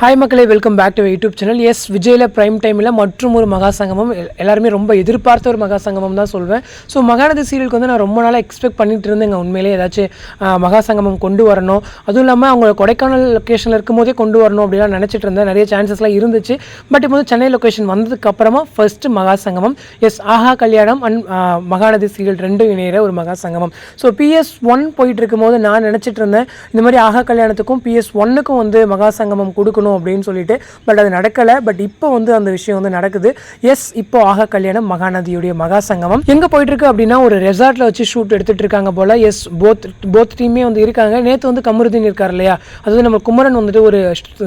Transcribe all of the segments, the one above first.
Hi மக்களே. Welcome back to YouTube channel S விஜயில் prime டைமில் மற்றும் ஒரு மகா சங்கமம். எல்லாருமே ரொம்ப எதிர்பார்த்த ஒரு மகா சங்கமம் தான் சொல்வேன். ஸோ மகாநதி சீரியலுக்கு வந்து நான் ரொம்ப நாளாக எக்ஸ்பெக்ட் பண்ணிட்டு இருந்தேங்க உண்மையிலே ஏதாச்சும் மகா சங்கமம் கொண்டு வரணும். அதுவும் இல்லாமல் அவங்க கொடைக்கானல் லொக்கேஷனில் இருக்கும்போதே கொண்டு வரணும் அப்படிலாம் நினச்சிட்டு இருந்தேன். நிறைய சான்சஸ்லாம் இருந்துச்சு. பட் இப்போ வந்து சென்னை லொக்கேஷன் வந்ததுக்கு அப்புறமா ஃபர்ஸ்ட் மகா சங்கமம். எஸ் ஆஹா கல்யாணம் அண்ட் மகாநதி சீரியல் ரெண்டும் இணையிற ஒரு மகா சங்கமம். ஸோ பிஎஸ் ஒன் போயிட்டு இருக்கும்போது நான் நினச்சிட்டு இருந்தேன். இந்த மாதிரி ஆஹா கல்யாணத்துக்கும் பிஎஸ் ஒன்னுக்கும் வந்து மகா சங்கமம் கொடுக்கணும். அப்படின்னு சொல்லிட்டு பட் அது நடக்கலை. பட் இப்போ வந்து அந்த விஷயம் வந்து நடக்குது. எஸ் இப்போ ஆக கல்யாணம் மகாநதியுடைய மகா சங்கமம். எங்கே போயிட்டு இருக்கு அப்படின்னா ஒரு ரெசார்ட்டில் வச்சு ஷூட் எடுத்துட்டு இருக்காங்க போல. எஸ் போத் போத் டீமே வந்து இருக்காங்க. நேற்று வந்து கமருதீன் இருக்கார் இல்லையா? அதாவது நம்ம குமரன் வந்துட்டு ஒரு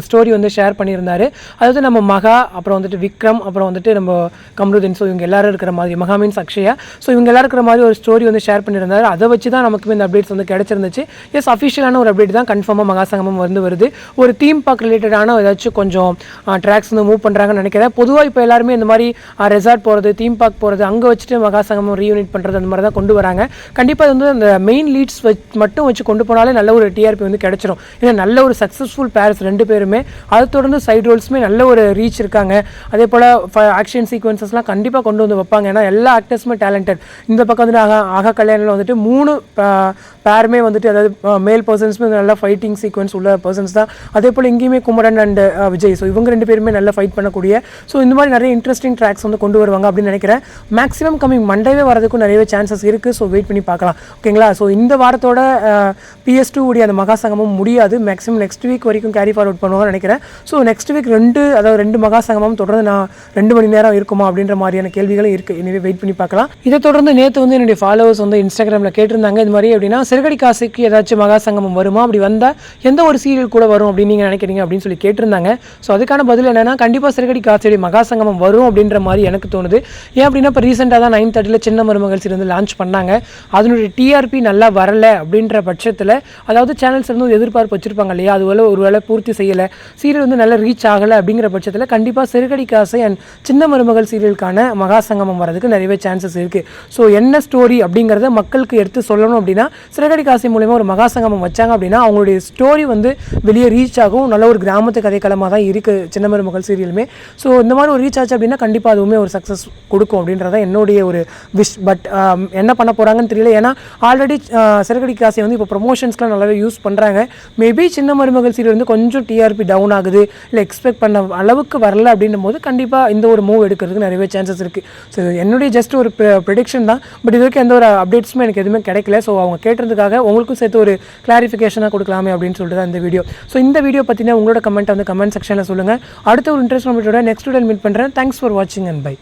ஸ்டோரி வந்து ஷேர் பண்ணியிருந்தாரு. அதாவது நம்ம மகா அப்புறம் வந்துட்டு விக்ரம் அப்புறம் வந்துட்டு நம்ம கமருதீன். ஸோ இவங்க எல்லாரும் இருக்கிற மாதிரி மகா மீன்ஸ் அக்ஷயா ஸோ இவங்க எல்லாரும் இருக்கிற மாதிரி ஒரு ஸ்டோரி வந்து ஷேர் பண்ணியிருந்தாரு. அதை வச்சு தான் நமக்கு இந்த அப்டேட்ஸ் வந்து கிடைச்சிருந்துச்சு. எஸ் அஃபிஷியலான ஒரு அப்டேட் தான் கன்ஃபார்மாக மகாசங்கமம் வந்து வருது. ஒரு தீம் பார்க் ரிலேட்டடான ஏதாச்சும் கொஞ்சம் ட்ராக்ஸ் வந்து மூவ் பண்ணுறாங்கன்னு நினைக்கிறேன். பொதுவாக இப்போ எல்லாருமே இந்த மாதிரி ரெசார்ட் போகிறது தீம் பார்க் போகிறது அங்கே வச்சுட்டு மகாசங்கமம் ரீயூனிட் பண்ணுறது அந்த மாதிரி தான் கொண்டு வராங்க. கண்டிப்பாக அது வந்து அந்த மெயின் லீட்ஸ் வச்சு மட்டும் வச்சு கொண்டு போனாலே நல்ல ஒரு டிஆர்பி வந்து கிடச்சிரும். ஏன்னா நல்ல ஒரு சக்ஸஸ்ஃபுல் பேர்ஸ் ரெண்டு பேருமே அதை தொடர்ந்து சைடு ரோல்ஸுமே நல்ல ஒரு ரீச் இருக்காங்க. அதே போல் ஆக்ஷன் சீக்வன்சஸ்லாம் கண்டிப்பாக கொண்டு வந்து வைப்பாங்க. ஏன்னா எல்லா ஆக்டர்ஸுமே டேலண்டட் இந்த பக்கம் வந்து ஆகா ஆகா கல்யாணில் வந்துட்டு மூணு பேருமே வந்துட்டு அதாவது மேல் பர்சன்ஸுமே நல்லா ஃபைட்டிங் சீக்வன்ஸ் உள்ள பர்சன்ஸ் தான். அதே போல் இங்கேயுமே குமரன் அண்ட் விஜய் ஸோ இவங்க ரெண்டு பேருமே நல்லா ஃபைட் பண்ணக்கூடிய ஸோ இந்த மாதிரி நிறைய இன்ட்ரெஸ்டிங் ட்ராக்ஸ் வந்து கொண்டு வருவாங்க அப்படின்னு நினைக்கிறேன். மேக்ஸிமம் கம்மிங் மண்டேவே வரதுக்கும் நிறையவே சான்சஸ் இருக்குது ஸோ வெயிட் பண்ணி பார்க்கலாம். ஓகேங்களா ஸோ இந்த வாரத்தோட uh, பிஎஸ் டூ உடைய அந்த மகாசங்கமும் முடியாது. மேக்ஸிமம் நெக்ஸ்ட் வீக் வரைக்கும் கேரி ஃபார்வர்ட் பண்ணுவாங்கன்னு நினைக்கிறேன். ஸோ நெக்ஸ்ட் வீக் ரெண்டு அதாவது ரெண்டு மகாசங்கமும் தொடர்ந்து நான் ரெண்டு மணி நேரம் இருக்குமா அப்படின்ற மாதிரியான கேள்விகளும் இருக்குது எனவே வெயிட் பண்ணி பார்க்கலாம். இதை தொடர்ந்து நேற்று வந்து என்னுடைய ஃபாலோவர்ஸ் வந்து இன்ஸ்டாகிராமில் கேட்டிருந்தாங்க. இது மாதிரி அப்படின்னா சிறுகடி காசுக்கு ஏதாச்சும் மகாசங்கமம் வருமா? அப்படி வந்தால் எந்த ஒரு சீரியல் கூட வரும் அப்படின்னு நீங்கள் நினைக்கிறீங்க அப்படின்னு சொல்லி கேட்டிருந்தாங்க. ஸோ அதுக்கான பதில் என்னென்னா கண்டிப்பாக சிறுகடி காசுடைய மகாசங்கமம் வரும் அப்படின்ற மாதிரி எனக்கு தோணுது. ஏன் அப்படின்னா இப்போ ரீசெண்டாக தான் நைன் தேர்ட்டியில் சின்ன மருமகள் சீரியல் வந்து லான்ச் பண்ணாங்க. அதனுடைய டிஆர்பி நல்லா வரல அப்படின்ற பட்சத்தில் அதாவது சேனல்ஸ் வந்து எதிர்பார்ப்பு வச்சுருப்பாங்க இல்லையா? அதுவரை ஒரு வேளை பூர்த்தி செய்யலை. சீரியல் வந்து நல்லா ரீச் ஆகலை அப்படிங்கிற பட்சத்தில் கண்டிப்பாக சிறுகடி காசை அண்ட் சின்ன மருமகள் சீரியலுக்கான மகா சங்கமம் வரதுக்கு நிறையவே சான்சஸ் இருக்குது ஸோ என்ன ஸ்டோரி அப்படிங்கிறத மக்களுக்கு எடுத்து சொல்லணும் அப்படின்னா சிறுகடி காசை மூலயமா ஒரு மகா சங்கமம் வச்சாங்க அப்படின்னா அவங்களுடைய ஸ்டோரி வந்து வெளியே ரீச் ஆகும். நல்ல ஒரு கிராமத்தை கதைக்களமாக தான் இருக்குது சின்ன மருமகள் சீரியலுமே ஸோ இந்த மாதிரி ஒரு ரீச் ஆச்சு அப்படின்னா கண்டிப்பாக அதுவுமே ஒரு சக்ஸஸ் கொடுக்கும் அப்படின்றத என்னுடைய ஒரு விஷ் பட் um, என்ன பண்ண போகிறாங்கன்னு தெரியல. ஏன்னா ஆல்ரெடி சிறுகடி காசை வந்து இப்போ ப்ரொமோஷன்ஸ்லாம் நல்லாவே யூஸ் பண்ணுறாங்க மேபி சின்ன மருமகள் சீரியல் வந்து கொஞ்சம் டிஆர்பி டவுன் ஆகுது. இல்லை எக்ஸ்பெக்ட் பண்ண அளவுக்கு வரல அப்படின்னும் போது கண்டிப்பாக இந்த ஒரு மூவ் எடுக்கிறதுக்கு நிறையவே சான்சஸ் இருக்குது ஸோ என்னுடைய ஜஸ்ட் ஒரு ப்ரெடிக்ஷன் தான். பட் இது வரைக்கும் எந்த ஒரு அப்டேட்ஸுமே எனக்கு எதுவுமே கிடைக்கல. ஸோ அவங்க கேட்டதுக்காக உங்களுக்கும் சேர்த்து ஒரு கிளாரிஃபிகேஷனாக கொடுக்கலாமே அப்படின்னு சொல்லிட்டு தான் இந்த வீடியோ ஸோ இந்த வீடியோ பார்த்தீங்கன்னா உங்களோட கமெண்ட் வந்து கமெண்ட் செக்ஷனில் சொல்லுங்கள் அடுத்த ஒரு இன்ட்ரெஸ்ட் நம்மளோட நெக்ஸ்ட் வீடியோ மீட் பண்ணுறேன் தேங்க்ஸ் ஃபார் வாட்சிங் அண்ட் பை